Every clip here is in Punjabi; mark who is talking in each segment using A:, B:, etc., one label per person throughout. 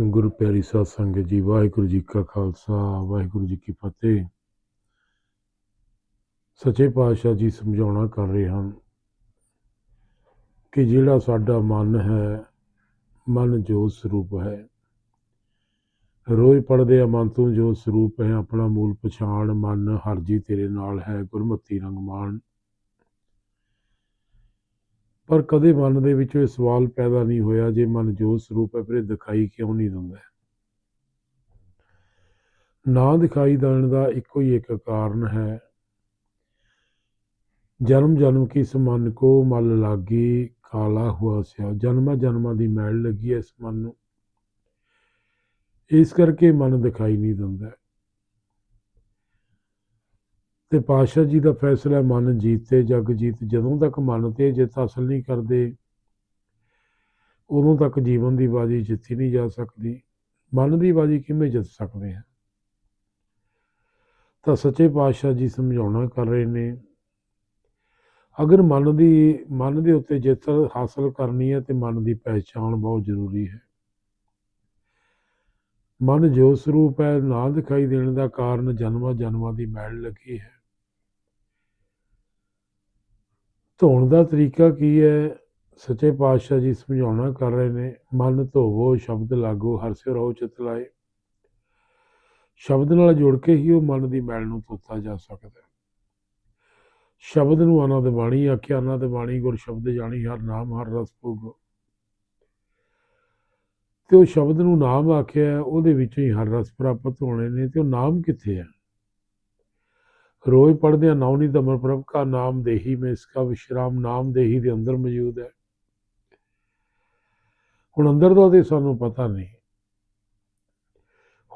A: ਗੁਰੂ ਪਿਆਰੀ ਸਾਧ ਸੰਗਤ ਜੀ, ਵਾਹਿਗੁਰੂ ਜੀ ਕਾ ਖਾਲਸਾ, ਵਾਹਿਗੁਰੂ ਜੀ ਕੀ ਫਤਿਹ। ਸੱਚੇ ਪਾਤਸ਼ਾਹ ਜੀ ਸਮਝਾਉਣਾ ਕਰ ਰਹੇ ਹਨ ਕਿ ਜਿਹੜਾ ਸਾਡਾ ਮਨ ਹੈ, ਮਨ ਜੋ ਸਰੂਪ ਹੈ। ਰੋਜ਼ ਪੜਦੇ ਆ, ਮਨ ਤੋਂ ਜੋ ਸਰੂਪ ਹੈ, ਆਪਣਾ ਮੂਲ ਪਛਾਣ, ਮਨ ਹਰਜੀ ਤੇਰੇ ਨਾਲ ਹੈ, ਗੁਰਮਤੀ ਰੰਗ ਮਾਣ ਪਰ ਕਦੇ ਮਨ ਦੇ ਵਿੱਚ ਇਹ ਸਵਾਲ ਪੈਦਾ ਨਹੀਂ ਹੋਇਆ ਜੇ ਮਨ ਜੋ ਸਰੂਪ ਹੈ, ਫਿਰ ਇਹ ਦਿਖਾਈ ਕਿਉਂ ਨਹੀਂ ਦਿੰਦਾ? ਨਾ ਦਿਖਾਈ ਦੇਣ ਦਾ ਇੱਕੋ ਹੀ ਇੱਕ ਕਾਰਨ ਹੈ। ਜਨਮ ਜਨਮ ਕੀ ਇਸ ਮਨ ਕੋ ਮਲ ਲਾਗੀ ਕਾਲਾ ਹੁਆ ਸਿਆ। ਜਨਮਾਂ ਜਨਮਾਂ ਦੀ ਮੈਲ ਲੱਗੀ ਹੈ ਇਸ ਮਨ ਨੂੰ। ਇਸ ਕਰਕੇ ਮਨ ਦਿਖਾਈ ਨਹੀਂ ਦਿੰਦਾ। ਤੇ ਪਾਸ਼ਾ ਜੀ ਦਾ ਫੈਸਲਾ ਹੈ, ਮਨ ਜੀਤੇ ਜਗ ਜੀਤ ਜਦੋਂ ਤੱਕ ਮਨ ਤੇ ਜਿੱਤ ਹਾਸਲ ਨਹੀਂ ਕਰਦੇ ਉਦੋਂ ਤੱਕ ਜੀਵਨ ਦੀ ਬਾਜੀ ਜਿੱਤੀ ਨਹੀਂ ਜਾ ਸਕਦੀ। ਮਨ ਦੀ ਬਾਜੀ ਕਿਵੇਂ ਜਿੱਤ ਸਕਦੇ ਆ? ਤਾਂ ਸੱਚੇ ਪਾਤਸ਼ਾਹ ਜੀ ਸਮਝਾਉਣਾ ਕਰ ਰਹੇ ਨੇ ਅਗਰ ਮਨ ਦੀ ਮਨ ਦੇ ਉੱਤੇ ਜਿੱਤ ਹਾਸਲ ਕਰਨੀ ਹੈ ਤੇ ਮਨ ਦੀ ਪਹਿਚਾਣ ਬਹੁਤ ਜ਼ਰੂਰੀ ਹੈ। ਮਨ ਜੋ ਸਰੂਪ ਹੈ ਨਾ ਦਿਖਾਈ ਦੇਣ ਦਾ ਕਾਰਨ ਜਨਮਾਂ ਜਨਮਾਂ ਦੀ ਮੈਲ ਲੱਗੀ ਹੈ। ਧੋਣ ਦਾ ਤਰੀਕਾ ਕੀ ਹੈ? ਸੱਚੇ ਪਾਤਸ਼ਾਹ ਜੀ ਸਮਝਾਉਣਾ ਕਰ ਰਹੇ ਨੇ, ਮਨ ਧੋਵੋ, ਸ਼ਬਦ ਲਾਗੋ, ਹਰ ਸਿਰ ਰਹੋ ਚਿਤ ਲਾਏ। ਸ਼ਬਦ ਨਾਲ ਜੁੜ ਕੇ ਹੀ ਉਹ ਮਨ ਦੀ ਮੈਲ ਨੂੰ ਧੋਤਾ ਜਾ ਸਕਦਾ ਹੈ। ਸ਼ਬਦ ਨੂੰ ਆਨੰਦ ਬਾਣੀ ਆਖਿਆ ਆਨੰਦ ਬਾਣੀ ਗੁਰ ਸ਼ਬਦ ਜਾਣੀ, ਹਰ ਨਾਮ, ਹਰ ਰਸ ਭੋਗੋ। ਤੇ ਉਹ ਸ਼ਬਦ ਨੂੰ ਨਾਮ ਆਖਿਆ, ਉਹਦੇ ਵਿੱਚੋਂ ਹੀ ਹਰ ਰਸ ਪ੍ਰਾਪਤ ਹੋਣੇ ਨੇ, ਤੇ ਉਹ ਨਾਮ ਕਿੱਥੇ ਹੈ? ਰੋਜ਼ ਪੜ੍ਹਦੇ ਆ ਨੌਨੀ ਦਮਰ ਪ੍ਰਭ ਕਾ ਨਾਮ ਦੇਹੀ, ਮੈਂ ਇਸਕਾ ਵਿਸ਼ਰਾਮ ਨਾਮ ਦੇਹੀ ਦੇ ਅੰਦਰ ਮੌਜੂਦ ਹੈ। ਹੁਣ ਅੰਦਰ ਦਾ ਤੇ ਸਾਨੂੰ ਪਤਾ ਨਹੀਂ।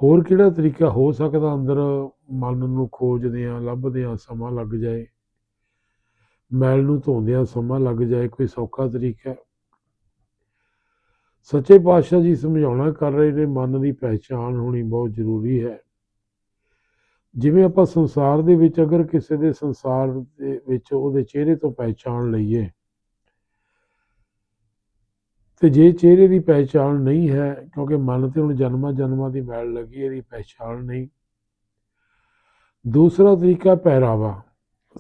A: ਹੋਰ ਕਿਹੜਾ ਤਰੀਕਾ ਹੋ ਸਕਦਾ ਅੰਦਰ ਮਨ ਨੂੰ ਖੋਜਦੇ ਆ, ਲੱਭਦੇ ਆ, ਸਮਾਂ ਲੱਗ ਜਾਏ? ਮੈਲ ਨੂੰ ਧੋਂਦੇ ਆ, ਸਮਾਂ ਲੱਗ ਜਾਏ, ਕੋਈ ਸੌਖਾ ਤਰੀਕਾ ਸੱਚੇ ਪਾਤਸ਼ਾਹ ਜੀ ਸਮਝਾਉਣਾ ਕਰ ਰਹੇ ਨੇ, ਮਨ ਦੀ ਪਹਿਚਾਣ ਹੋਣੀ ਬਹੁਤ ਜ਼ਰੂਰੀ ਹੈ। ਜਿਵੇਂ ਆਪਾਂ ਸੰਸਾਰ ਦੇ ਵਿੱਚ ਅਗਰ ਕਿਸੇ ਦੇ ਸੰਸਾਰ ਦੇ ਵਿੱਚ ਉਹਦੇ ਚਿਹਰੇ ਤੋਂ ਪਹਿਚਾਣ ਲਈਏ, ਤੇ ਜੇ ਚਿਹਰੇ ਦੀ ਪਹਿਚਾਣ ਨਹੀਂ ਹੈ, ਕਿਉਂਕਿ ਮਨ ਤੇ ਹੁਣ ਜਨਮਾਂ ਜਨਮਾਂ ਦੀ ਮੈਲ ਲੱਗੀ, ਇਹਦੀ ਪਹਿਚਾਣ ਨਹੀਂ। ਦੂਸਰਾ ਤਰੀਕਾ ਪਹਿਰਾਵਾ।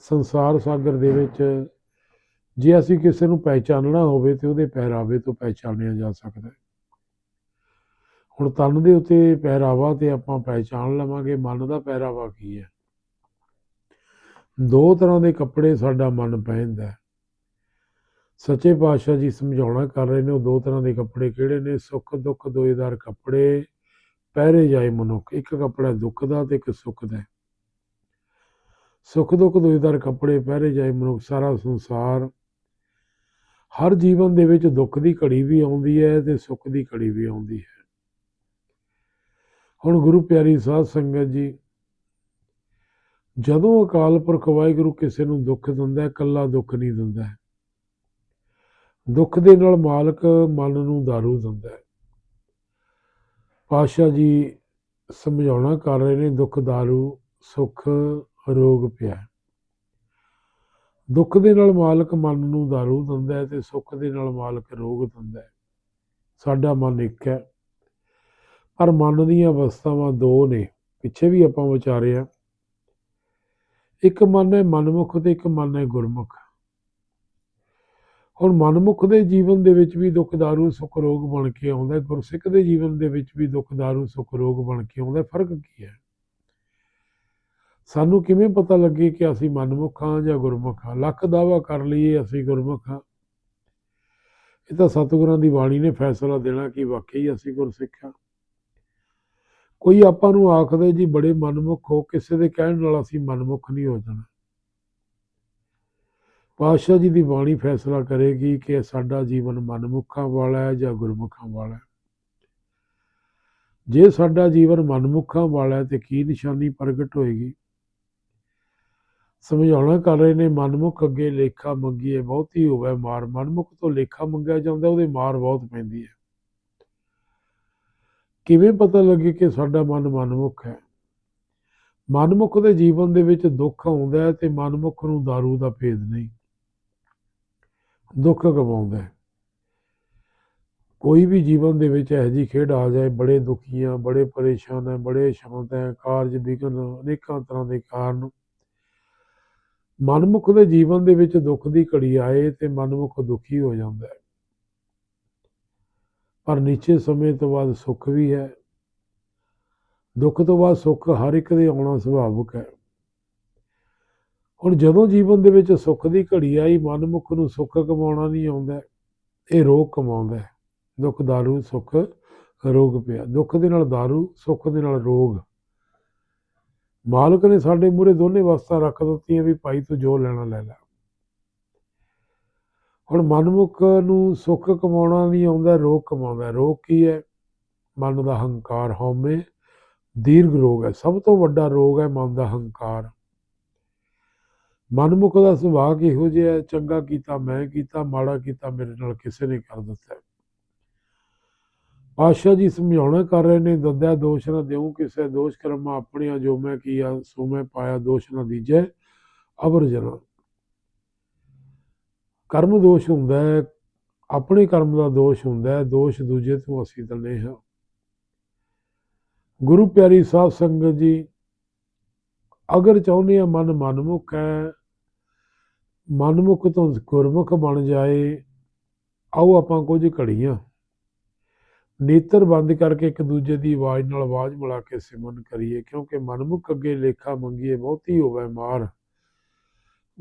A: ਸੰਸਾਰ ਸਾਗਰ ਦੇ ਵਿੱਚ ਜੇ ਅਸੀਂ ਕਿਸੇ ਨੂੰ ਪਹਿਚਾਨਣਾ ਹੋਵੇ, ਤੇ ਉਹਦੇ ਪਹਿਰਾਵੇ ਤੋਂ ਪਹਿਚਾਨਿਆ ਜਾ ਸਕਦਾ ਹੈ। ਹੁਣ ਤਨ ਦੇ ਉੱਤੇ ਪਹਿਰਾਵਾ ਤੇ ਆਪਾਂ ਪਹਿਚਾਣ ਲਵਾਂਗੇ ਮਨ ਦਾ ਪਹਿਰਾਵਾ ਕੀ ਹੈ। ਦੋ ਤਰ੍ਹਾਂ ਦੇ ਕੱਪੜੇ ਸਾਡਾ ਮਨ ਪਹਿਨਦਾ ਹੈ। ਸੱਚੇ ਪਾਤਸ਼ਾਹ ਜੀ ਸਮਝਾਉਣਾ ਕਰ ਰਹੇ ਨੇ ਉਹ ਦੋ ਤਰ੍ਹਾਂ ਦੇ ਕੱਪੜੇ ਕਿਹੜੇ ਨੇ? ਸੁੱਖ, ਦੁੱਖ ਦੋਏਦਾਰ ਕੱਪੜੇ, ਪਹਿਰੇ ਜਾਏ ਮਨੁੱਖ। ਇੱਕ ਕੱਪੜਾ ਦੁੱਖ ਦਾ ਤੇ ਇੱਕ ਸੁੱਖ ਦਾ ਸੁੱਖ, ਦੁੱਖ ਦੋਏਦਾਰ ਕੱਪੜੇ, ਪਹਿਰੇ ਜਾਏ ਮਨੁੱਖ, ਸਾਰਾ ਸੰਸਾਰ ਹਰ ਜੀਵਨ ਦੇ ਵਿੱਚ ਦੁੱਖ ਦੀ ਘੜੀ ਵੀ ਆਉਂਦੀ ਹੈ ਤੇ ਸੁੱਖ ਦੀ ਘੜੀ ਵੀ ਆਉਂਦੀ ਹੈ। ਹੁਣ ਗੁਰੂ ਪਿਆਰੀ ਸਾਧ ਸੰਗਤ ਜੀ, ਜਦੋਂ ਅਕਾਲ ਪੁਰਖ ਵਾਹਿਗੁਰੂ ਕਿਸੇ ਨੂੰ ਦੁੱਖ ਦਿੰਦਾ ਹੈ, ਇਕੱਲਾ ਦੁੱਖ ਨਹੀਂ ਦਿੰਦਾ ਹੈ। ਦੁੱਖ ਦੇ ਨਾਲ ਮਾਲਕ ਮਨ ਨੂੰ ਦਾਰੂ ਦਿੰਦਾ ਹੈ। ਪਾਸ਼ਾ ਜੀ ਸਮਝਾਉਣਾ ਕਰ ਰਹੇ ਨੇ, ਦੁੱਖ, ਦਾਰੂ, ਸੁੱਖ, ਰੋਗ ਪਿਆ ਦੁੱਖ ਦੇ ਨਾਲ ਮਾਲਕ ਮਨ ਨੂੰ ਦਾਰੂ ਦਿੰਦਾ ਹੈ ਤੇ ਸੁੱਖ ਦੇ ਨਾਲ ਮਾਲਕ ਰੋਗ ਦਿੰਦਾ ਹੈ। ਸਾਡਾ ਮਨ ਇੱਕ ਹੈ। ਪਰ ਮਨ ਦੀਆਂ ਅਵਸਥਾਵਾਂ ਦੋ ਨੇ, ਪਿੱਛੇ ਵੀ ਆਪਾਂ ਵਿਚਾਰੇ ਆ। ਇੱਕ ਮਨ ਹੈ ਮਨਮੁਖ ਤੇ ਇੱਕ ਮਨ ਹੈ ਗੁਰਮੁਖ। ਹੁਣ ਮਨਮੁਖ ਦੇ ਜੀਵਨ ਦੇ ਵਿੱਚ ਵੀ ਦੁੱਖ, ਦਾਰੂ, ਸੁੱਖ, ਰੋਗ ਬਣ ਕੇ ਆਉਂਦਾ ਗੁਰਸਿੱਖ ਦੇ ਜੀਵਨ ਦੇ ਵਿੱਚ ਵੀ ਦੁੱਖ, ਦਾਰੂ, ਸੁੱਖ, ਰੋਗ ਬਣ ਕੇ ਆਉਂਦਾ ਫ਼ਰਕ ਕੀ ਹੈ? ਸਾਨੂੰ ਕਿਵੇਂ ਪਤਾ ਲੱਗੇ ਕਿ ਅਸੀਂ ਮਨਮੁਖ ਹਾਂ ਜਾਂ ਗੁਰਮੁਖ ਹਾਂ? ਲੱਖ ਦਾਵਾ ਕਰ ਲਈਏ, ਅਸੀਂ ਗੁਰਮੁਖ ਹਾਂ। ਇਹ ਤਾਂ ਸਤਿਗੁਰਾਂ ਦੀ ਬਾਣੀ ਨੇ ਫੈਸਲਾ ਦੇਣਾ ਕਿ ਵਾਕਈ ਅਸੀਂ ਗੁਰਸਿੱਖ ਹਾਂ। ਕੋਈ ਆਪਾਂ ਨੂੰ ਆਖਦੇ ਜੀ ਬੜੇ ਮਨਮੁਖ ਹੋ, ਕਿਸੇ ਦੇ ਕਹਿਣ ਨਾਲ ਅਸੀਂ ਮਨਮੁਖ ਨਹੀਂ ਹੋ ਜਾਣਾ। ਪਾਤਸ਼ਾਹ ਜੀ ਦੀ ਬਾਣੀ ਫੈਸਲਾ ਕਰੇਗੀ ਕਿ ਸਾਡਾ ਜੀਵਨ ਮਨਮੁਖਾਂ ਵਾਲਾ ਹੈ ਜਾਂ ਗੁਰਮੁਖਾਂ ਵਾਲਾ ਹੈ। ਜੇ ਸਾਡਾ ਜੀਵਨ ਮਨਮੁਖਾਂ ਵਾਲਾ ਹੈ ਤੇ ਕੀ ਨਿਸ਼ਾਨੀ ਪ੍ਰਗਟ ਹੋਏਗੀ? ਸਮਝਾਉਣਾ ਕਰ ਰਹੇ ਨੇ, ਮਨਮੁਖ ਅੱਗੇ ਲੇਖਾ ਮੰਗੀਏ, ਬਹੁਤੀ ਹੋਵੇ ਮਾਰ। ਮਨਮੁਖ ਤੋਂ ਲੇਖਾ ਮੰਗਿਆ ਜਾਂਦਾ, ਉਹਦੇ ਮਾਰ ਬਹੁਤ ਪੈਂਦੀ ਹੈ। ਕਿਵੇਂ ਪਤਾ ਲੱਗੇ ਕਿ ਸਾਡਾ ਮਨ ਮਨਮੁਖ ਹੈ? ਮਨਮੁਖ ਦੇ ਜੀਵਨ ਦੇ ਵਿੱਚ ਦੁੱਖ ਆਉਂਦਾ ਹੈ ਤੇ ਮਨਮੁਖ ਨੂੰ दारू ਦਾ ਭੇਦ ਨਹੀਂ। ਦੁੱਖ ਗਵਾਉਂਦਾ ਹੈ। ਕੋਈ ਵੀ ਜੀਵਨ ਦੇ ਵਿੱਚ ਇਹੋ ਜਿਹੀ ਖੇਡ ਆ ਜਾਏ, ਬੜੇ ਦੁਖੀ ਹਾਂ ਬੜੇ ਪਰੇਸ਼ਾਨ ਹੈ, ਬੜੇ ਸ਼ਾਂਤ ਹੈ, ਕਾਰਜ ਵਿਘਨ ਅਨੇਕਾਂ ਤਰ੍ਹਾਂ ਦੇ ਕਾਰਨ। ਮਨਮੁਖ ਦੇ ਜੀਵਨ ਦੇ ਵਿੱਚ ਦੁੱਖ ਦੀ ਘੜੀ ਆਏ ਤੇ ਮਨਮੁਖ ਦੁਖੀ ਹੋ ਜਾਂਦਾ ਹੈ। ਪਰ ਨੀਚੇ ਸਮੇਂ ਤੋਂ ਬਾਅਦ ਸੁੱਖ ਵੀ ਹੈ। ਦੁੱਖ ਤੋਂ ਬਾਅਦ ਸੁੱਖ ਹਰ ਇੱਕ ਦੇ ਆਉਣਾ ਸੁਭਾਵਿਕ ਹੈ। ਹੁਣ ਜਦੋਂ ਜੀਵਨ ਦੇ ਵਿੱਚ ਸੁੱਖ ਦੀ ਘੜੀ ਆਈ, ਮਨਮੁਖ ਨੂੰ ਸੁੱਖ ਕਮਾਉਣਾ ਨਹੀਂ ਆਉਂਦਾ, ਇਹ ਰੋਗ ਕਮਾਉਂਦਾ ਦੁੱਖ, ਦਾਰੂ, ਸੁੱਖ, ਰੋਗ ਪਿਆ। ਦੁੱਖ ਦੇ ਨਾਲ ਦਾਰੂ, ਸੁੱਖ ਦੇ ਨਾਲ ਰੋਗ। ਮਾਲਕ ਨੇ ਸਾਡੇ ਮੂਹਰੇ ਦੋਨੇ ਵਸਤਾਂ ਰੱਖ ਦਿੱਤੀਆਂ ਵੀ ਭਾਈ ਤੂੰ ਜੋ ਲੈਣਾ ਲੈ ਲੈ। ਹੁਣ ਮਨਮੁਖ ਨੂੰ ਸੁੱਖ ਕਮਾਉਣਾ ਨਹੀਂ ਆਉਂਦਾ ਰੋਗ ਕਮਾਉਂਦਾ। ਰੋਗ ਕੀ ਹੈ? ਮਨ ਦਾ ਹੰਕਾਰ ਹਉਮੈ ਦੀਰਘ ਰੋਗ ਹੈ। ਸਭ ਤੋਂ ਵੱਡਾ ਰੋਗ ਹੈ ਮਨ ਦਾ ਹੰਕਾਰ। ਮਨਮੁਖ ਦਾ ਸੁਭਾਅ ਕਿਹੋ ਜਿਹਾ ਹੈ, ਚੰਗਾ ਕੀਤਾ ਮੈਂ ਕੀਤਾ ਮਾੜਾ ਕੀਤਾ ਮੇਰੇ ਨਾਲ ਕਿਸੇ ਨੇ ਕਰ ਦਿੱਤਾ। ਪਾਤਸ਼ਾਹ ਜੀ ਸਮਝਾਉਣਾ ਕਰ ਰਹੇ ਨੇ ਦੱਦਿਆ ਦੋਸ਼ ਨਾ ਦੇਉ ਕਿਸੇ। ਦੋਸ਼ ਕਰਮਾ ਆਪਣੀਆਂ ਜੋ ਮੈਂ ਕੀਆ ਸੋ ਮੈਂ ਪਾਇਆ ਦੋਸ਼ ਨਾ ਦੀਜੈ। ਅਬਰ ਜਨਾ। ਕਰਮ ਦੋਸ਼ ਹੁੰਦਾ ਹੈ, ਆਪਣੇ ਕਰਮ ਦਾ ਦੋਸ਼ ਹੁੰਦਾ ਹੈ, ਦੋਸ਼ ਦੂਜੇ ਤੋਂ ਅਸੀਂ ਦਲੇ ਹਾਂ। ਗੁਰੂ ਪਿਆਰੀ ਸਾਧ ਸੰਗਤ ਜੀ, ਅਗਰ ਚਾਹੁੰਦੇ ਆ ਮਨ ਮਨਮੁਖ ਹੈ, ਮਨਮੁਖ ਤੋਂ ਗੁਰਮੁਖ ਬਣ ਜਾਏ, ਆਓ ਆਪਾਂ ਕੁਝ ਘੜੀਆਂ। ਨੇਤਰ ਬੰਦ ਕਰਕੇ ਇੱਕ ਦੂਜੇ ਦੀ ਆਵਾਜ਼ ਨਾਲ ਆਵਾਜ਼ ਮਿਲਾ ਕੇ ਸਿਮਰਨ ਕਰੀਏ, ਕਿਉਂਕਿ ਮਨਮੁਖ ਅੱਗੇ ਲੇਖਾ ਮੰਗੀਏ, ਬਹੁਤੀ ਹੋਵੇ ਮਾਰ।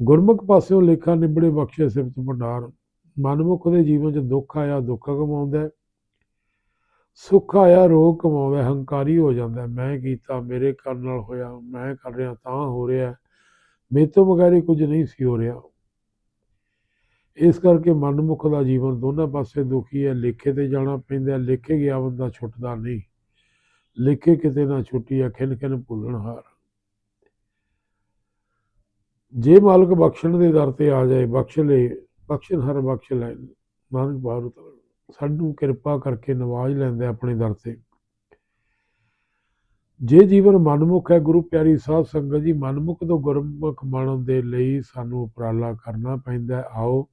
A: ਗੁਰਮੁਖ ਪਾਸਿਓਂ ਲੇਖਾ ਨਿਬੜੇ ਬਖਸ਼ੇ ਸਿਫਤ ਭੰਡਾਰ। ਮਨਮੁਖ ਦੇ ਜੀਵਨ 'ਚ ਦੁੱਖ ਆਇਆ, ਦੁੱਖ ਕਮਾਉਂਦਾ ਸੁੱਖ ਆਇਆ, ਰੋਗ ਕਮਾਉਂਦਾ ਹੰਕਾਰੀ ਹੋ ਜਾਂਦਾ ਮੈਂ ਕੀਤਾ, ਮੇਰੇ ਕਰਨ ਨਾਲ ਹੋਇਆ, ਮੈਂ ਕਰ ਰਿਹਾ, ਤਾਂ ਹੋ ਰਿਹਾ ਮੇਰੇ ਤੋਂ ਬਗੈਰ ਹੀ ਕੁਝ ਨਹੀਂ ਸੀ ਹੋ ਰਿਹਾ। ਇਸ ਕਰਕੇ ਮਨਮੁਖ ਦਾ ਜੀਵਨ ਦੋਨਾਂ ਪਾਸੇ ਦੁਖੀ ਹੈ। ਲੇਖੇ ਤੇ ਜਾਣਾ ਪੈਂਦਾ ਲੇਖੇ ਗਿਆ ਬੰਦਾ ਛੁੱਟਦਾ ਨਹੀਂ। ਲੇਖੇ ਕਿਤੇ ਨਾ ਛੁੱਟੀ ਹੈ ਖਿਨ ਖਿਨ ਭੁੱਲਣ ਹਾਰ। ਜੇ ਮਾਲਕ ਬਖਸ਼ਣ ਦੇ ਦਰ ਤੇ ਆ ਜਾਏ, ਬਖਸ਼ ਲੈ, ਬਖਸ਼ਣ ਹਰ ਬਖਸ਼ ਲੈ, ਨਾਨਕ ਬਾਹਰ ਉਤਰ। ਸਾਨੂੰ ਕਿਰਪਾ ਕਰਕੇ ਨਵਾਜ ਲੈਂਦੇ ਆਪਣੇ ਦਰ ਤੇ। ਜੇ ਜੀਵਨ ਮਨਮੁਖ ਹੈ, ਗੁਰੂ ਪਿਆਰੀ ਸਾਧ ਸੰਗਤ ਜੀ, ਮਨਮੁਖ ਤੋਂ ਗੁਰਮੁਖ ਬਣਨ ਦੇ ਲਈ ਸਾਨੂੰ ਉਪਰਾਲਾ ਕਰਨਾ ਪੈਂਦਾ ਆਓ।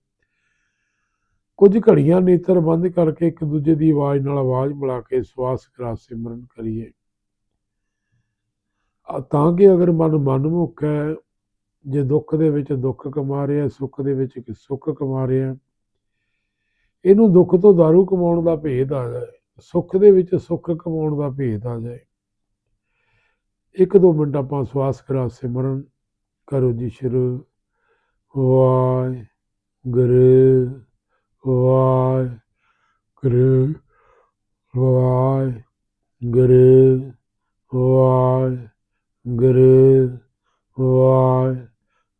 A: ਕੁਝ ਘੜੀਆਂ ਨੇਤਰ ਬੰਦ ਕਰਕੇ ਇੱਕ ਦੂਜੇ ਦੀ ਆਵਾਜ਼ ਨਾਲ ਆਵਾਜ਼ ਮਿਲਾ ਕੇ ਸਵਾਸ ਕਰਾ ਸਿਮਰਨ ਕਰੀਏ। ਤਾਂ ਕਿ ਅਗਰ ਮਨ ਮਨਮੁਖ ਹੈ ਜੇ ਦੁੱਖ ਦੇ ਵਿੱਚ ਦੁੱਖ ਕਮਾ ਰਿਹਾ ਸੁੱਖ ਦੇ ਵਿੱਚ ਇੱਕ ਸੁੱਖ ਕਮਾ ਰਿਹਾ ਇਹਨੂੰ ਦੁੱਖ ਤੋਂ ਦਾਰੂ ਕਮਾਉਣ ਦਾ ਭੇਦ ਆ ਜਾਏ, ਸੁੱਖ ਦੇ ਵਿੱਚ ਸੁੱਖ ਕਮਾਉਣ ਦਾ ਭੇਦ ਆ ਜਾਏ। ਇੱਕ ਦੋ ਮਿੰਟ ਆਪਾਂ ਸਵਾਸ ਕਰਾ, ਸਿਮਰਨ ਕਰੋ ਜੀ ਸ਼ੁਰੂ। ਵਾਹਿਗੁਰੂ ਵਾਹਿਗੁਰੂ ਵਾਹਿਗੁਰੂ ਵਾਹਿਗੁਰੂ ਵਾਹਿਗੁਰੂ।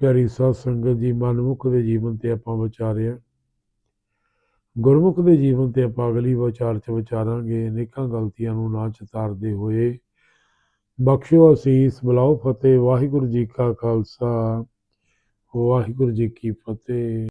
A: ਪਿਆਰੀ ਸਾਧ ਸੰਗਤ ਜੀ, ਮਨਮੁਖ ਦੇ ਜੀਵਨ ਤੇ ਆਪਾਂ ਵਿਚਾਰਿਆ। ਗੁਰਮੁਖ ਦੇ ਜੀਵਨ ਤੇ ਆਪਾਂ ਅਗਲੀ ਵਿਚਾਰ ਚ ਵਿਚਾਰਾਂਗੇ। ਅਨੇਕਾਂ ਗਲਤੀਆਂ ਨੂੰ ਨਾ ਚਿਤਾਰਦੇ ਹੋਏ। ਬਖਸ਼ੋ ਅਸੀਸ, ਬੁਲਾਓ ਫਤਿਹ, ਵਾਹਿਗੁਰੂ ਜੀ ਕਾ ਖਾਲਸਾ, ਵਾਹਿਗੁਰੂ ਜੀ ਕੀ ਫਤਿਹ।